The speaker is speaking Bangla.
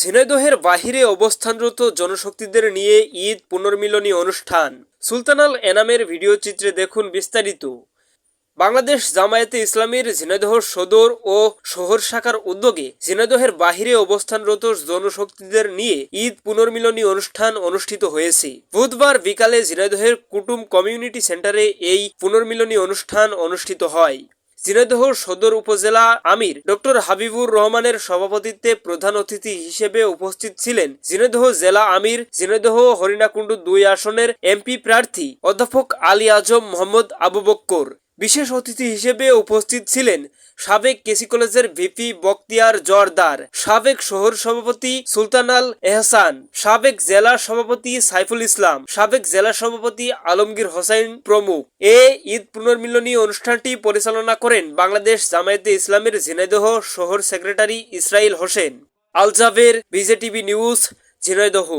ঝিনাইদহের বাহিরে অবস্থানরত জনশক্তিদের নিয়ে ঈদ পুনর্মিলনী অনুষ্ঠান। সুলতানাল এনামের ভিডিও চিত্রে দেখুন বিস্তারিত। বাংলাদেশ জামায়াতে ইসলামীর ঝিনাইদহ সদর ও শহর শাখার উদ্যোগে ঝিনাইদহের বাহিরে অবস্থানরত জনশক্তিদের নিয়ে ঈদ পুনর্মিলনী অনুষ্ঠান অনুষ্ঠিত হয়েছে। বুধবার বিকালে ঝিনাইদহের কুটুম কমিউনিটি সেন্টারে এই পুনর্মিলনী অনুষ্ঠান অনুষ্ঠিত হয়। ঝিনাইদহ সদর উপজেলা আমির ডক্টর হাবিবুর রহমানের সভাপতিত্বে প্রধান অতিথি হিসেবে উপস্থিত ছিলেন ঝিনাইদহ জেলা আমির, ঝিনাইদহ হরিণাকুণ্ডু দুই আসনের এমপি প্রার্থী অধ্যাপক আলী আজম মোহাম্মদ আবু বক্কর। বিশেষ অতিথি হিসেবে উপস্থিত ছিলেন সাবেক কেসি কলেজের ভিপি বক্তিয়ার জর্দার, সাবেক শহর সভাপতি সুলতানাল এহসান, সাবেক জেলা সভাপতি সাইফুল ইসলাম, সাবেক জেলা সভাপতি আলমগীর হোসাইন প্রমুখ। এ ঈদ পুনর্মিলনী অনুষ্ঠানটি পরিচালনা করেন বাংলাদেশ জামায়াতে ইসলামের ঝিনাইদহ শহর secretary Israil Hossain. Aljaber BJTV news, Jhenaidah.